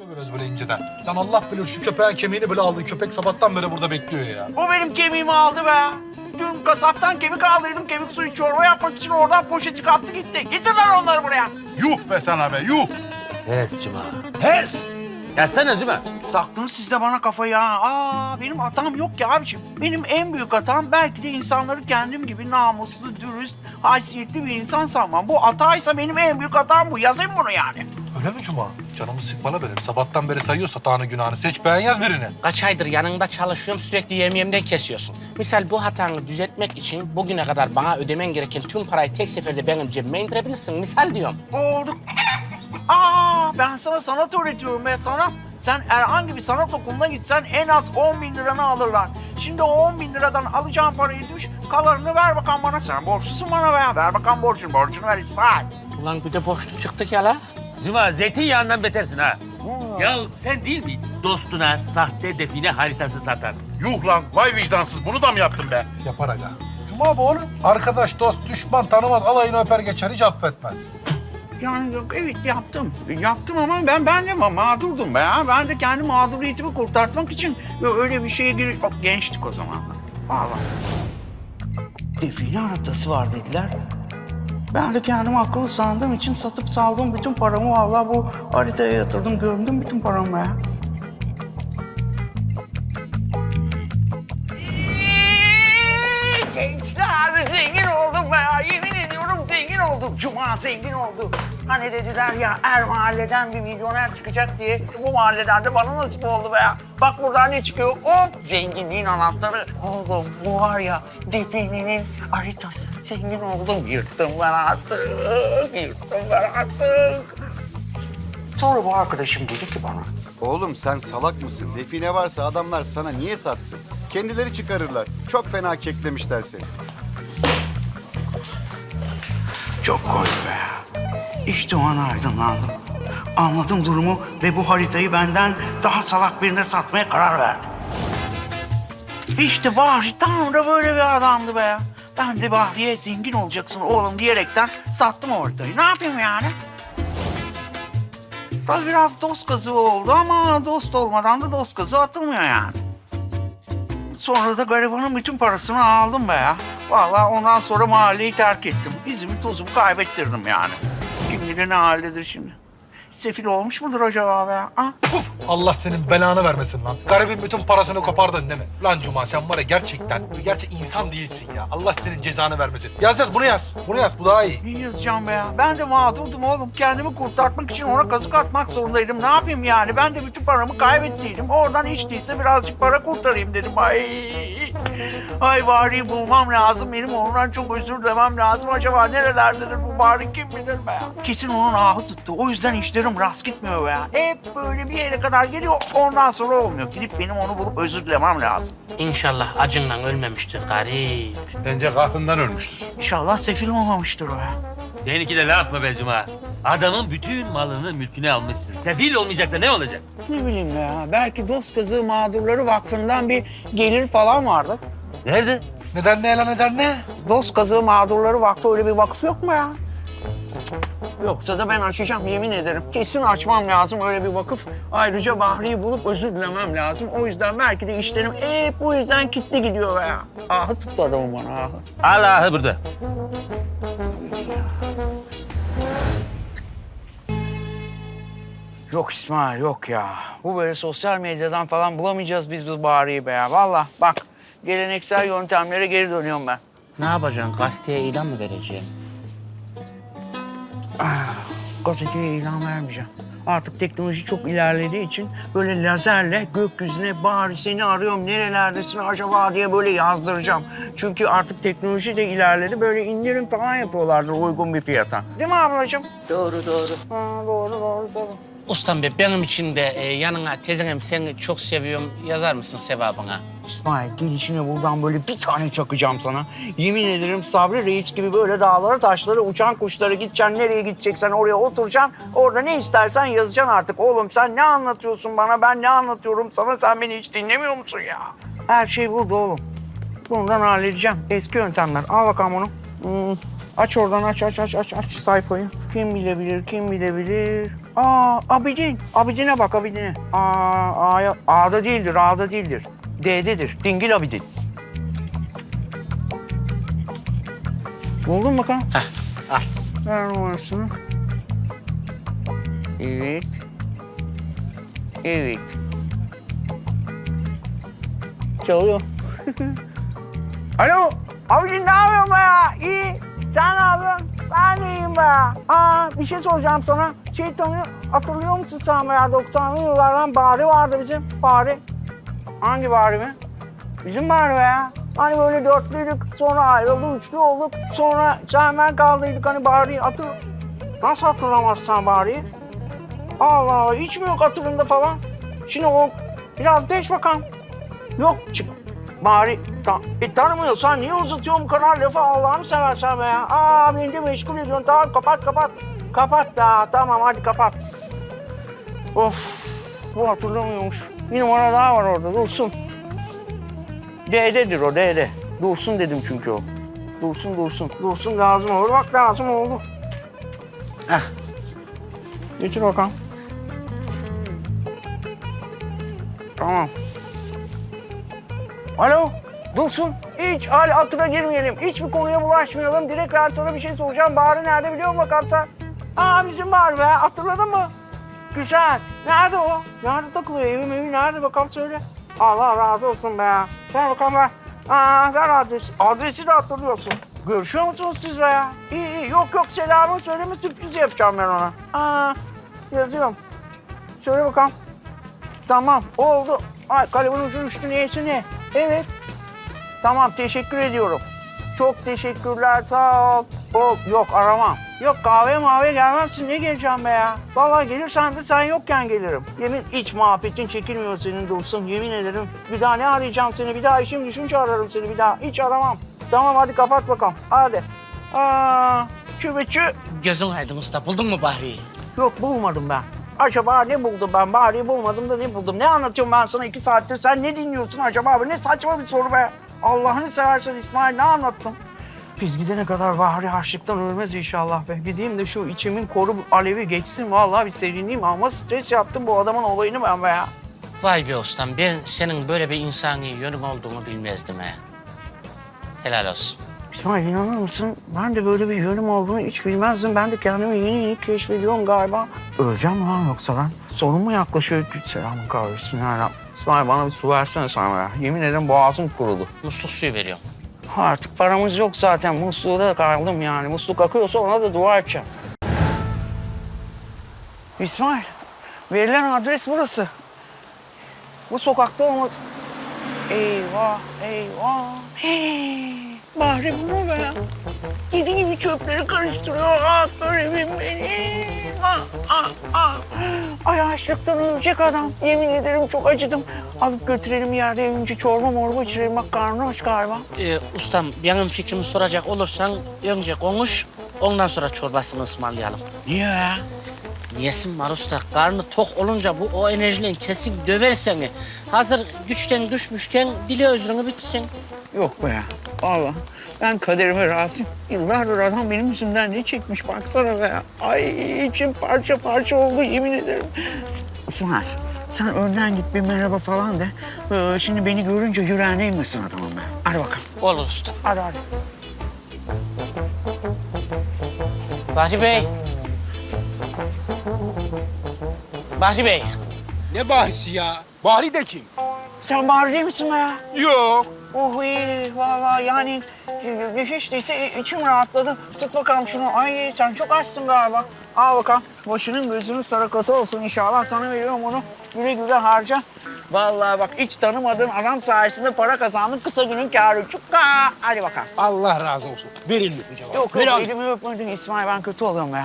Biraz böyle inceden. Lan Allah bilir şu köpeğin kemiğini bile aldı. Köpek sabahtan beri burada bekliyor ya. O benim kemiğimi aldı be. Dün kasaptan kemik aldıydım. Kemik suyu çorba yapmak için oradan poşeti kaptı gitti. Getir lan onları buraya. Yuh be sana be yuh. Hes Cuma. Hes! Yazsana Cuma. Taktınız siz de bana kafayı ha. Aa, benim hatam yok ki abiciğim. Benim en büyük hatam belki de insanları kendim gibi namuslu, dürüst, haysiyetli bir insan sanmam. Bu hataysa benim en büyük hatam bu. Yazayım bunu yani. Öyle mi Cuma? Canımı sıkmalı benim. Sabahtan beri sayıyorsa Tanrı günahını. Seç beğen yaz birini. Kaç aydır yanında çalışıyorum sürekli yemeğimden kesiyorsun. Misal bu hatanı düzeltmek için bugüne kadar bana ödemen gereken tüm parayı tek seferde benim cebime indirebilirsin. Misal diyorum. Oldu. Aa, ben sana sanat öğretiyorum be sanat. Sen herhangi bir sanat okuluna gitsen en az 10 bin liranı alırlar. Şimdi o 10 bin liradan alacağın parayı düş, kalanını ver bakalım bana. Sen borçlusun bana be. Ver bakalım borcunu, borcunu ver İsmail. Ulan bir de borçlu çıktık ya la. Cuma zeytinyağından betersin ha. Ya sen değil mi dostuna sahte define haritası satan? Yuh lan vay vicdansız bunu da mı yaptın be? Yapar aga. Cuma bu oğlum. Arkadaş, dost, düşman tanımaz. Alayını öper geçer. Hiç affetmez. Yani yok evet yaptım. Yaptım ama ben ben de ma- mağdurdum be ya. Ben de kendi mağduriyetimi kurtartmak için öyle bir şeye gir... Bak gençtik o zamanlar. Vallahi. Define haritası var dediler. Ben de kendimi akıllı sandığım için satıp saldım bütün paramı. Vallahi bu haritaya yatırdım. Gömdüm bütün paramı ya. Gençler zengin oldum be ya. Yemin ediyorum zengin oldum. Cuma zengin oldu. Hani dediler ya er mahalleden bir milyoner çıkacak diye. Bu mahalleden de bana nasip oldu be ya. Bak buradan ne çıkıyor? Hop zenginliğin anahtarı. Oğlum bu var ya definenin haritası. Zengin oldum. Yırttım ben artık. Yırttım ben artık. Sonra bu arkadaşım dedi ki bana. Oğlum sen salak mısın? Define varsa adamlar sana niye satsın? Kendileri çıkarırlar. Çok fena keklemişler seni. Çok koydu be. İşte o an aydınlandım. Anladım durumu ve bu haritayı benden daha salak birine satmaya karar verdim. İşte Bahri tam da böyle bir adamdı be. Ben de Bahri'ye zengin olacaksın oğlum diyerekten sattım o haritayı. Ne yapayım yani? Tabii biraz dost kazığı oldu ama dost olmadan da dost kazığı atılmıyor yani. Sonra da garibanın bütün parasını aldım be ya. Vallahi ondan sonra mahalleyi terk ettim. İzimi tozumu kaybettirdim yani. Kim bilir ne haldedir şimdi. Sefil olmuş mudur acaba be ya? Ha? Allah senin belanı vermesin lan. Garibin bütün parasını kopardın değil mi? Lan Cuma sen var ya gerçekten, gerçek insan değilsin ya. Allah senin cezanı vermesin. Yaz yaz bunu yaz. Bunu yaz bu daha iyi. Ne yazacağım be ya? Ben de mağdurdum oğlum. Kendimi kurtarmak için ona kazık atmak zorundaydım. Ne yapayım yani? Ben de bütün paramı kaybettiydim. Oradan hiç değilse birazcık para kurtarayım dedim. Ay, ay bari bulmam lazım. Benim ondan çok özür dilemem lazım. Acaba nerelerdedir bu bari kim bilir be ya? Kesin onun ahı tuttu. O yüzden işlerim rast gitmiyor ya. Hep böyle bir yere kadar geliyor. Ondan sonra olmuyor. Gidip benim onu bulup özür dilemem lazım. İnşallah acından ölmemiştir garip. Bence kahrından ölmüştür. İnşallah sefil olmamıştır o ya. Seninki de laf mı be Cuma? Adamın bütün malını mülkünü almışsın. Sefil olmayacak da ne olacak? Ne bileyim ya. Belki Dost Kazığı Mağdurları Vakfı'ndan bir gelir falan vardır. Nerede? Neden ne lan neden ne? Dost Kazığı Mağdurları Vakfı öyle bir vakıf yok mu ya? Yoksa da ben açacağım yemin ederim. Kesin açmam lazım öyle bir vakıf. Ayrıca Bahri'yi bulup özür dilemem lazım. O yüzden belki de işlerim hep bu yüzden kilitli gidiyor be ya. Ahı tuttu adamı bana ahı. Allah'ı burada. Yok İsmail yok ya. Bu böyle sosyal medyadan falan bulamayacağız biz bu Bahri'yi be ya. Vallahi bak geleneksel yöntemlere geri dönüyorum ben. Ne yapacaksın? Gazeteye ilan mı vereceksin? Gazeteye ilan vermeyeceğim. Artık teknoloji çok ilerlediği için böyle lazerle gökyüzüne bari seni arıyorum nerelerdesin acaba diye böyle yazdıracağım. Çünkü artık teknoloji de ilerledi böyle indirim falan yapıyorlardır uygun bir fiyata. Değil mi ablacığım? Doğru doğru. Ha, doğru doğru doğru. Ustam be benim için de e, yanına tezenem seni çok seviyorum yazar mısın sevabına? İsmail gelişine buradan böyle bir tane çakacağım sana. Yemin ederim Sabri Reis gibi böyle dağlara taşlara uçan kuşlara gideceksin. Nereye gideceksen oraya oturacaksın. Orada ne istersen yazacaksın artık. Oğlum sen ne anlatıyorsun bana ben ne anlatıyorum sana sen beni hiç dinlemiyor musun ya? Her şey burada oğlum. Bundan halledeceğim. Eski yöntemler. Al bakalım onu. Hmm. Aç oradan aç aç aç aç aç sayfayı. Kim bilebilir kim bilebilir. Aa, Abidin. Abidin'e bak Abidin'e. Aa, A'ya, A'da değildir, A'da değildir. D'dedir. Dingil Abidin. Buldun mu bakalım? Heh, al. Ver numarasını. Evet. Evet. Çalıyor. Alo. Abicim ne yapıyorsun be ya? İyi. Sen ne yapıyorsun? Ben de iyiyim be ya. Aa, bir şey soracağım sana. Şey tanıyor, hatırlıyor musun sen be ya? 90'lı yıllardan Bari vardı bizim. Bari. Hangi Bari mi? Bizim Bari ya. Hani böyle dörtlüydük, sonra ayrıldı, üçlü olduk. Sonra sen ben kaldıydık hani Bari'yi hatır... Nasıl hatırlamazsan Bari'yi? Allah Allah, hiç mi yok hatırında falan? Şimdi o biraz değiş bakalım. Yok çık. Bari ta, e, tanımıyorsan niye uzatıyorsun bu kadar lafı Allah'ını seversen be ya. Aa beni de meşgul ediyorsun. Tamam kapat kapat. Kapat da tamam hadi kapat. Of bu hatırlamıyormuş. Bir numara daha var orada dursun. D'dedir o D'de. Dursun dedim çünkü o. Dursun dursun. Dursun lazım olur. Bak lazım oldu. Heh. Getir bakalım. Tamam. Alo, Dursun. Hiç hal hatırına girmeyelim. Hiçbir konuya bulaşmayalım. Direkt ben sana bir şey soracağım. Bahri nerede biliyor musun bakalım sen? Aa bizim Bahri be. Hatırladın mı? Güzel. Nerede o? Nerede takılıyor? Evim evi nerede bakalım söyle. Allah razı olsun be. Ver bakalım ver. Aa, ver adresi. Adresi de hatırlıyorsun. Görüşüyor musunuz siz be? İyi iyi. Yok yok selamı söyleme sürpriz yapacağım ben ona. Aa, yazıyorum. Söyle bakalım. Tamam oldu. Ay kalemin ucu düştü neyse ne. Evet. Tamam teşekkür ediyorum. Çok teşekkürler sağ ol. Ol yok aramam. Yok kahve mavi gelmezsin ne geleceğim be ya. Vallahi gelirsen de sen yokken gelirim. Yemin hiç muhabbetin çekilmiyor senin Dursun yemin ederim. Bir daha ne arayacağım seni bir daha işim düşünce ararım seni bir daha. Hiç aramam. Tamam hadi kapat bakalım hadi. Aa, çübüçü. Gözün aydın usta. Buldun mu Bahri'yi? Yok bulmadım ben. Acaba ne buldum ben? Bari bulmadım da ne buldum? Ne anlatıyorum ben sana iki saattir? Sen ne dinliyorsun acaba abi? Ne saçma bir soru be. Allah'ını seversen İsmail ne anlattın? Biz gidene kadar Bahri açlıktan ölmez inşallah be. Gideyim de şu içimin koru alevi geçsin. Vallahi bir serinleyeyim ama stres yaptım bu adamın olayını ben be ya. Vay be ustam. Ben senin böyle bir insani yönün olduğunu bilmezdim ha. Helal olsun. İsmail inanır mısın? Ben de böyle bir yönüm olduğunu hiç bilmezdim. Ben de kendimi yeni yeni keşfediyorum galiba. Öleceğim lan yoksa ben? Sorun mu yaklaşıyor? Selamın kahve. Bismillahirrahmanirrahim. İsmail bana bir su versene sana ya. Yemin ederim boğazım kurudu. Musluk suyu veriyorum. Artık paramız yok zaten. Musluğu da kaldım yani. Musluk akıyorsa ona da dua edeceğim. İsmail, verilen adres burası. Bu sokakta olmadı. Eyvah, eyvah. Hey, Mu be? Kedi gibi çöpleri karıştırıyor. Ah garibim benim. Ah, ah, ah. Ay açlıktan ölecek adam. Yemin ederim çok acıdım. Alıp götürelim yerde önce çorba morba içirelim. Bak karnı aç galiba. Ee, ustam benim fikrimi soracak olursan önce konuş. Ondan sonra çorbasını ısmarlayalım. Niye ya? Niyesin var usta? Karnı tok olunca bu o enerjiyle kesin döver seni. Hazır güçten düşmüşken dile özrünü bitsin. Yok be ya. Vallahi ben kaderime razıyım. Yıllardır adam benim yüzümden ne çekmiş baksana be ya. Ay içim parça parça oldu yemin ederim. İsmail sen önden git bir merhaba falan de. Ee, şimdi beni görünce yüreğine inmesin adamın be. Hadi bakalım. Olur usta. Hadi hadi. Bahri Bey. Bahri Bey. Ne bahsi ya? Bahri de kim? Sen değil misin be ya? Yok. Oh iyi vallahi yani e, hiç değilse içim rahatladı. Tut bakalım şunu. Ay sen çok açsın galiba. Al bakalım. Başının gözünün sarakası olsun inşallah. Sana veriyorum onu. Güle güle harca. Vallahi bak hiç tanımadığın adam sayesinde para kazandın. Kısa günün kârı. Çukka. Hadi bakalım. Allah razı olsun. Ver elini öpeceğim. Yok Ver yok abi. elimi öpmedin İsmail. Ben kötü oluyorum ya.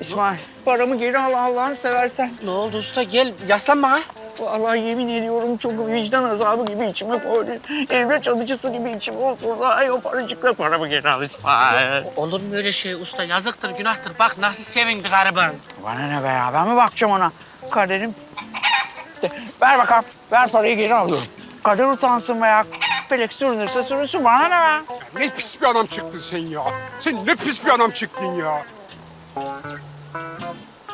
İsmail paramı geri al Allah'ını seversen. Ne oldu usta? Gel yaslan bana. Vallahi yemin ediyorum çok vicdan azabı gibi içime koydu. Evlat alıcısı gibi içime oturdu. Ay o paracıkla paramı geri al İsmail. Olur mu öyle şey usta? Yazıktır, günahtır. Bak nasıl sevindi gariban. Bana ne be ya? Ben mi bakacağım ona? Kaderim. De, ver bakalım. Ver parayı geri alıyorum. Kader utansın be ya. Felek sürünürse sürünsün. Bana ne be? Ne pis bir adam çıktın sen ya. Sen ne pis bir adam çıktın ya.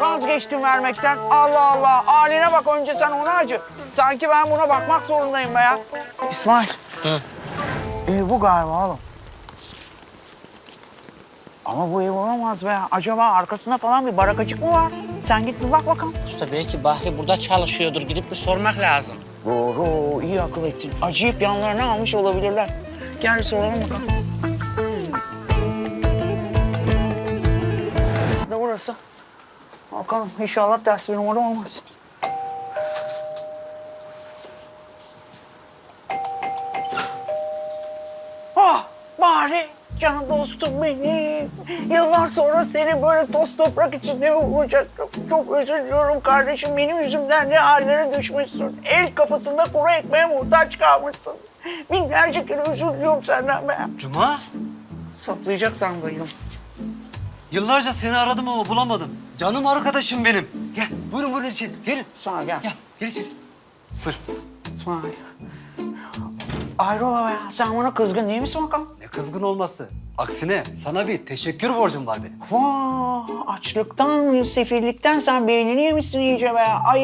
Vazgeçtim vermekten. Allah Allah. Haline bak önce sen ona acı. Sanki ben buna bakmak zorundayım be ya. İsmail. Hı. Ev bu galiba oğlum. Ama bu ev olamaz be. Acaba arkasında falan bir barakacık mı var? Sen git bir bak bakalım. Usta belki Bahri burada çalışıyordur. Gidip bir sormak lazım. Doğru, iyi akıl ettin. Acıyıp yanlarına almış olabilirler. Gel bir soralım bakalım. Ne burası? Bakalım inşallah ters bir numara olmaz. Ah bari canım dostum benim. Yıllar sonra seni böyle toz toprak içinde bulacaktım. Çok özür diliyorum kardeşim. Benim yüzümden ne hallere düşmüşsün. El kapısında kuru ekmeğe muhtaç kalmışsın. Binlerce kere özür diliyorum senden be. Cuma, Saplayacak sandıydım. yıllarca seni aradım ama bulamadım. Canım arkadaşım benim. Gel, buyurun buyurun içeri. Gelin. İsmail gel. Gel, gel içeri. Buyur. İsmail. Ayrola be. Sen bana kızgın değil misin bakalım? Ne kızgın olması. Aksine sana bir teşekkür borcum var benim. Vah açlıktan, sefillikten sen beynini yemişsin iyice be. Ay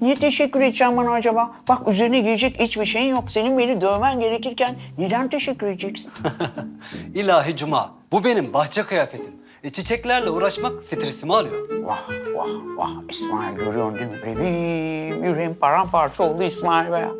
niye teşekkür edeceğim bana acaba? Bak üzerine giyecek hiçbir şeyin yok. Senin beni dövmen gerekirken neden teşekkür edeceksin? İlahi Cuma, bu benim bahçe kıyafetim. E, çiçeklerle uğraşmak stresimi alıyor. vah vah vah İsmail görüyorsun değil mi? Bebeğim yüreğim paramparça oldu İsmail be ya.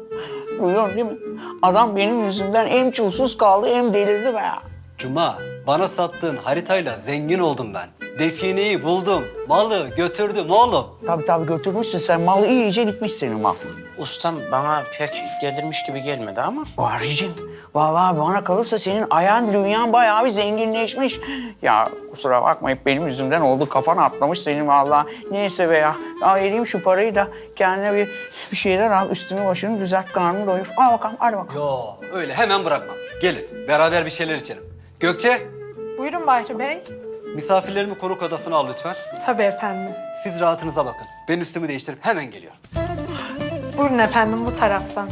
Duyuyorsun değil mi? Adam benim yüzümden hem çulsuz kaldı hem delirdi be ya. Cuma, bana sattığın haritayla zengin oldum ben. Defineyi buldum, malı götürdüm oğlum. Tabii tabii götürmüşsün sen. Mal iyice gitmiş senin mal. Ustam bana pek delirmiş gibi gelmedi ama. Varicim, vallahi bana kalırsa senin ayağın dünyan bayağı bir zenginleşmiş. Ya kusura bakma hep benim yüzümden oldu. Kafan atlamış senin vallahi. Neyse be ya. Al vereyim şu parayı da kendine bir, bir şeyler al. Üstünü başını düzelt, karnını doyur. Al bakalım, hadi bakalım. Yo, öyle hemen bırakmam. Gelin, beraber bir şeyler içelim. Gökçe, Buyurun Bahri Bey. Misafirlerimi konuk odasına al lütfen. Tabii efendim. Siz rahatınıza bakın. Ben üstümü değiştirip hemen geliyorum. Buyurun efendim bu taraftan.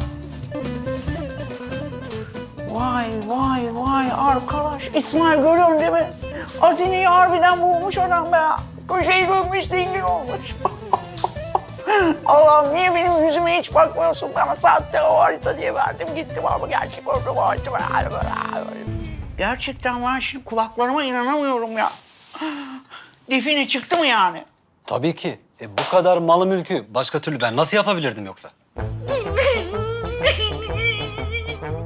Vay vay vay arkadaş. İsmail görüyorsun değil mi? Hazineyi harbiden bulmuş adam be ya. Köşeyi dönmüş zengin olmuş. Allah'ım niye benim yüzüme hiç bakmıyorsun? Bana sahte o harita diye verdim gittim ama gerçek orada bu harita. Gerçekten ben şimdi kulaklarıma inanamıyorum ya. Define çıktı mı yani? Tabii ki. E, bu kadar malı mülkü başka türlü ben nasıl yapabilirdim yoksa?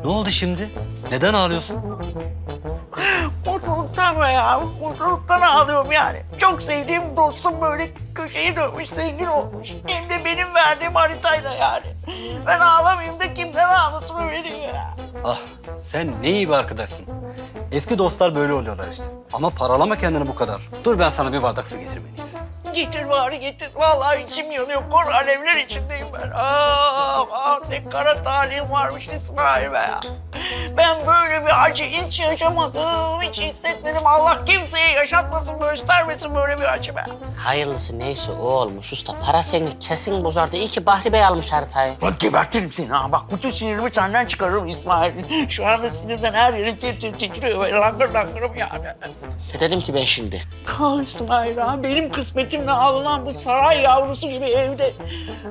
ne oldu şimdi? Neden ağlıyorsun? Mutluluktan be ya. Mutluluktan ağlıyorum yani. Çok sevdiğim dostum böyle köşeyi dönmüş, zengin olmuş. Hem de benim verdiğim haritayla yani. Ben ağlamayayım da kimden ağlasın öyle ya. Ah sen ne iyi bir arkadaşsın. Eski dostlar böyle oluyorlar işte. Ama paralama kendini bu kadar. Dur ben sana bir bardak su iyisi. Getir bari getir. Vallahi içim yanıyor. Kor alevler içindeyim ben. Ah, ah ne kara talihim varmış İsmail be ya. Ben böyle bir acı hiç yaşamadım, hiç hissetmedim. Allah kimseye yaşatmasın, göstermesin böyle bir acı be. Hayırlısı neyse o olmuş usta. Para seni kesin bozardı. İyi ki Bahri Bey almış haritayı. Bak gebertirim seni ha. Bak bütün sinirimi senden çıkarırım İsmail. Şu anda sinirden her yerim tir tir titriyor. Böyle langır langırım yani. Ne dedim ki ben şimdi? Ah İsmail ha. Benim kısmetimle alınan bu saray yavrusu gibi evde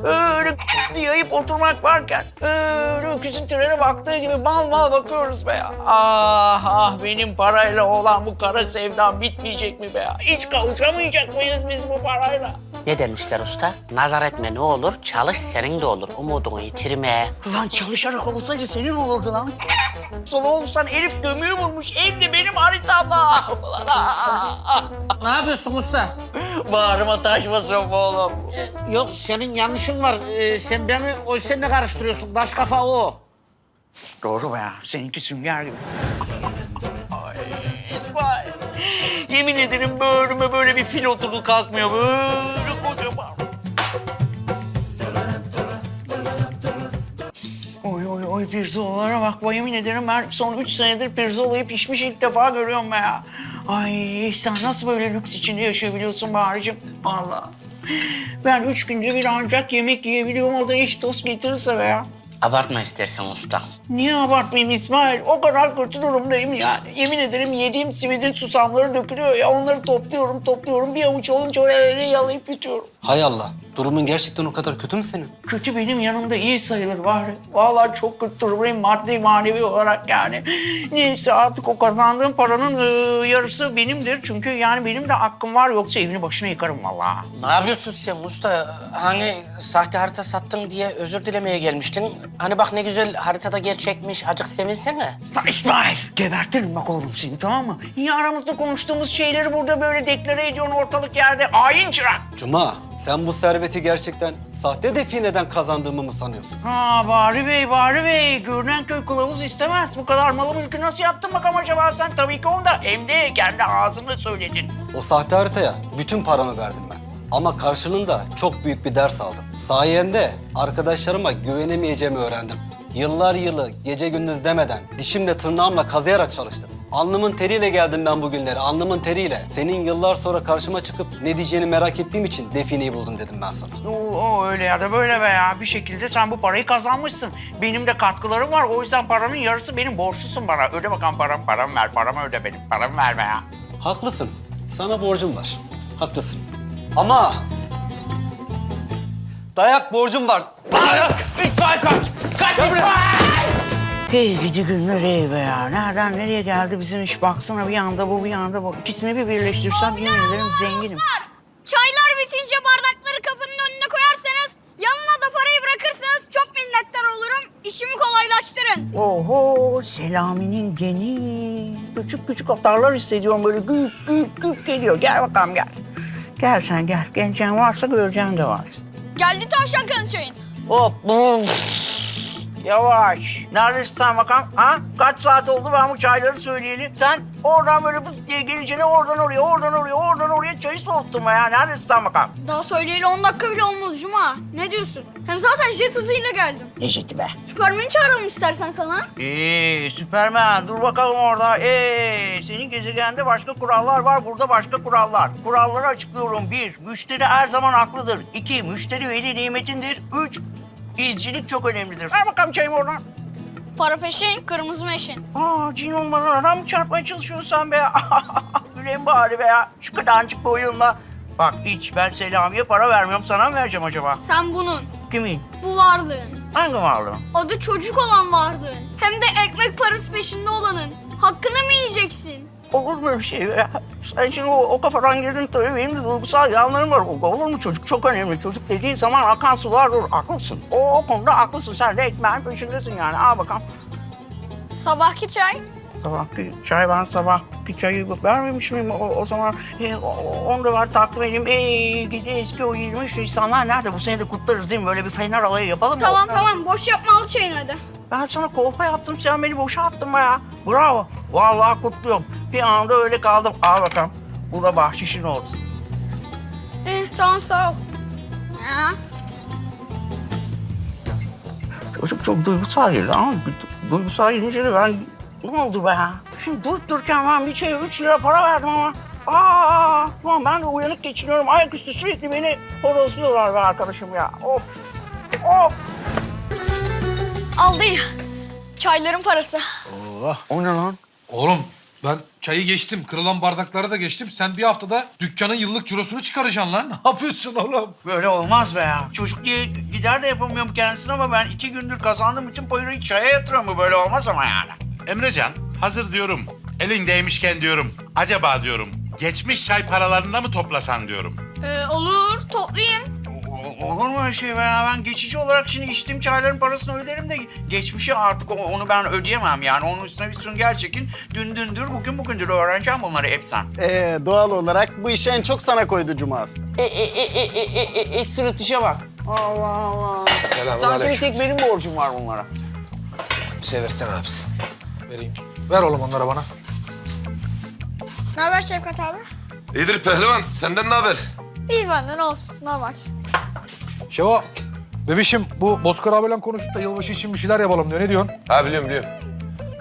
öyle yayıp oturmak varken öyle öküzün trene baktığı gibi mal mal bakıyoruz be ya. Ah ah benim parayla olan bu kara sevdam bitmeyecek mi be ya? Hiç kavuşamayacak mıyız biz bu parayla? Ne demişler usta? Nazar etme ne olur, çalış senin de olur. Umudunu yitirme. Lan çalışarak olsaydı senin olurdu lan. Sonra olsan Elif gömüğü bulmuş. Hem de benim. Ulan, ah, ah. Ne yapıyorsun usta? Bağrıma taş basıyorum oğlum. Yok senin yanlışın var. Ee, sen beni o seninle karıştırıyorsun. Baş kafa o. Doğru be ya. Seninki sünger gibi. Yemin ederim böğrüme böyle bir fil oturdu kalkmıyor. Böyle kocaman. Oy oy oy pirzolalara bak. Vay yemin ederim ben son üç senedir pirzolayı pişmiş ilk defa görüyorum be ya. Ay sen nasıl böyle lüks içinde yaşayabiliyorsun Bahar'cığım? Allah. Ben üç günde bir ancak yemek yiyebiliyorum. O da eş dost getirirse be ya. Abartma istersen usta. Niye abartmayayım İsmail? O kadar kötü durumdayım yani. Yemin ederim yediğim simidin susamları dökülüyor ya. Onları topluyorum, topluyorum. Bir avuç olunca öyle yalayıp yutuyorum. Hay Allah. Durumun gerçekten o kadar kötü mü senin? Kötü benim yanımda iyi sayılır var. Vallahi çok kötü durumdayım maddi manevi olarak yani. Neyse artık o kazandığım paranın e, yarısı benimdir. Çünkü yani benim de hakkım var yoksa evini başına yıkarım vallahi. Ne yapıyorsun sen usta? Hani sahte harita sattın diye özür dilemeye gelmiştin. Hani bak ne güzel haritada gerçekmiş. Acık sevinsene. Lan İsmail gebertirim bak oğlum seni tamam mı? Niye aramızda konuştuğumuz şeyleri burada böyle deklare ediyorsun ortalık yerde? Hain çırak. Cuma, sen bu serveti gerçekten sahte defineden kazandığımı mı sanıyorsun? Ha Bahri Bey, Bahri Bey. Görünen köy kılavuz istemez. Bu kadar malı mülkü nasıl yaptın bakalım acaba sen? Tabii ki onda. Hem de kendi ağzınla söyledin. O sahte haritaya bütün paramı verdim ben. Ama karşılığında çok büyük bir ders aldım. Sayende arkadaşlarıma güvenemeyeceğimi öğrendim. Yıllar yılı gece gündüz demeden dişimle tırnağımla kazıyarak çalıştım. Alnımın teriyle geldim ben bugünlere, alnımın teriyle. Senin yıllar sonra karşıma çıkıp ne diyeceğini merak ettiğim için defineyi buldum dedim ben sana. O, o öyle ya da böyle be ya. Bir şekilde sen bu parayı kazanmışsın. Benim de katkılarım var. O yüzden paranın yarısı benim borçlusun bana. Öde bakalım param, param ver. Paramı öde benim. Paramı verme ya. Haklısın. Sana borcum var. Haklısın. Ama dayak borcum var. Dayak! İsmail kaç! Hey gidi günler hey be ya. Nereden nereye geldi bizim iş? Baksana bir anda bu bir anda bu. İkisini bir birleştirsem yemin ederim zenginim. Çaylar bitince bardakları kapının önüne koyarsanız, yanına da parayı bırakırsanız çok minnettar olurum. İşimi kolaylaştırın. Oho Selami'nin geni. Küçük küçük atarlar hissediyorum böyle güp güp güp geliyor. Gel bakalım gel. Gel sen gel. Geleceğin varsa göreceğin de var. Geldi tavşan kanı çayın. Hop. buf. Yavaş. Neredesin sen bakalım? Ha? Kaç saat oldu ben bu çayları söyleyeli? Sen oradan böyle fıs diye geleceğine oradan oraya, oradan oraya, oradan oraya çayı soğuttun be ya. Neredesin sen bakalım? Daha söyleyeli 10 dakika bile olmadı Cuma. Ne diyorsun? Hem zaten jet hızıyla geldim. Necati be. Süpermen'i çağıralım istersen sana. Ee, Süpermen dur bakalım orada. Ee, senin gezegende başka kurallar var, burada başka kurallar. Kuralları açıklıyorum. Bir, müşteri her zaman haklıdır. İki, müşteri veli nimetindir. Üç, izcilik çok önemlidir. Ver bakalım çayımı oradan. Para peşin, kırmızı meşin. Aa, cin olmadan adam mı çarpmaya çalışıyorsun sen be? Gülen bari be ya. Şu kadarcık boyunla. Bak hiç ben Selami'ye para vermiyorum. Sana mı vereceğim acaba? Sen bunun, Kimin? bu varlığın. Hangi varlığın? Adı çocuk olan varlığın. Hem de ekmek parası peşinde olanın. Hakkını mı yiyeceksin? Olur mu öyle bir şey ya? Sen şimdi o, o kafadan girdin tabii benim de duygusal yanlarım var. Olur mu çocuk? Çok önemli. Çocuk dediğin zaman akan sular dur. Haklısın. O, o konuda haklısın. Sen de ekmeğin peşindesin yani. Al bakalım. Sabahki çay. Sabahki çay ben sabahki çayı vermemiş miyim? O, o zaman e, o, onu da ver takdim edeyim. E, gidi eski o 23 Nisanlar nerede? Bu sene de kutlarız değil mi? Böyle bir fener alayı yapalım mı? Tamam tamam, boş yapma al çayını hadi. Ben sana kolpa yaptım, sen beni boşa attın be ya. Bravo. Vallahi kutluyorum. Bir anda öyle kaldım. Al bakalım. Bu da bahşişin olsun. Eh, tamam sağ ol. Ya. Çocuk çok duygusal geldi ama duygusal gelince de ben ne oldu be ya? Şimdi durup dururken ben bir şeye üç lira para verdim ama. Aa, ulan ben de uyanık geçiniyorum. Ayaküstü sürekli beni horozluyorlar be arkadaşım ya. Of. Of. Aldı ya. Çayların parası. O ne lan? Oğlum ben çayı geçtim, kırılan bardakları da geçtim. Sen bir haftada dükkanın yıllık cirosunu çıkaracaksın lan. Ne yapıyorsun oğlum? Böyle olmaz be ya. Çocuk diye gider de yapamıyorum kendisine ama ben iki gündür kazandığım bütün parayı çaya yatırıyorum. Böyle olmaz ama yani. Emrecan hazır diyorum. Elin değmişken diyorum. Acaba diyorum. Geçmiş çay paralarında mı toplasan diyorum. Ee, olur, toplayayım. O- Olur mu öyle şey be ya? Ben geçici olarak şimdi içtiğim çayların parasını öderim de geçmişi artık o- onu ben ödeyemem yani. Onun üstüne bir sünger çekin. Dün dündür, bugün bugündür öğreneceğim bunları hep sen. Ee, doğal olarak bu işi en çok sana koydu Cuma aslında. E, e, e, e, e, e, e, e, sırıtışa bak. Allah Allah. Sanki bir tek benim borcum var bunlara. Çevirsene abisi. Vereyim. Ver oğlum onları bana. Ne haber Şevkat abi? İyidir pehlivan. Senden ne haber? İyi benden olsun, normal. Şeva, bebişim bu Bozkır abiyle konuştuk da yılbaşı için bir şeyler yapalım diyor. Ne diyorsun? Ha biliyorum biliyorum.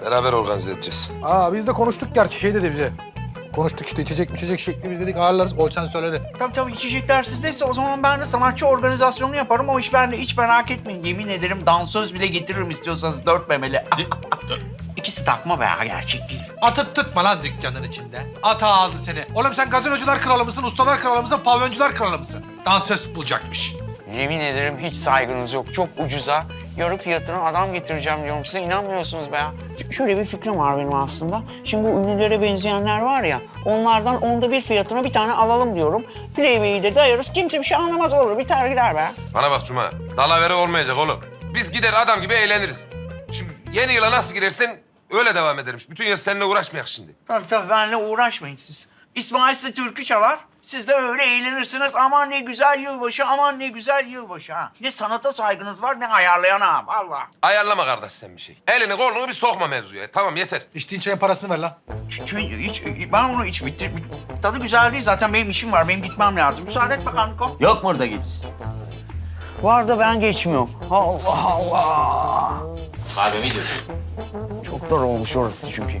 Beraber organize edeceğiz. Aa biz de konuştuk gerçi şey dedi bize. Konuştuk işte içecek içecek şekli biz dedik ayarlarız. O sen söyledi. Tabii tabii içecekler sizdeyse o zaman ben de sanatçı organizasyonu yaparım. O iş bende hiç merak etmeyin. Yemin ederim dansöz bile getiririm istiyorsanız dört memeli. İkisi takma be ya, gerçek değil. Atıp tutma lan dükkanın içinde. At ağzı seni. Oğlum sen gazinocular kralı mısın, ustalar kralı mısın, pavyoncular kralı mısın? Dansöz bulacakmış. Yemin ederim hiç saygınız yok. Çok ucuza. Yarı fiyatına adam getireceğim diyorum size. inanmıyorsunuz be ya. Şöyle bir fikrim var benim aslında. Şimdi bu ünlülere benzeyenler var ya. Onlardan onda bir fiyatına bir tane alalım diyorum. Playboy'i de dayarız. Kimse bir şey anlamaz olur. Bir tane gider be. Bana bak Cuma. Dalavere olmayacak oğlum. Biz gider adam gibi eğleniriz. Şimdi yeni yıla nasıl girersen öyle devam ederim. Bütün yıl seninle uğraşmayak şimdi. Tabii tabii benimle uğraşmayın siz. İsmail size türkü çalar. Siz de öyle eğlenirsiniz. Aman ne güzel yılbaşı, aman ne güzel yılbaşı ha. Ne sanata saygınız var ne ayarlayana ha. Vallahi. Ayarlama kardeş sen bir şey. Elini kolunu bir sokma mevzuya. Tamam yeter. İçtiğin çayın parasını ver lan. Hiç, hiç, ben onu hiç bitir, bit- tadı güzel değil zaten benim işim var. Benim gitmem lazım. Müsaade et bakalım Niko. Yok mu orada git? Var da ben geçmiyorum. Allah Allah. Kahvemi dök. Çok dar olmuş orası çünkü.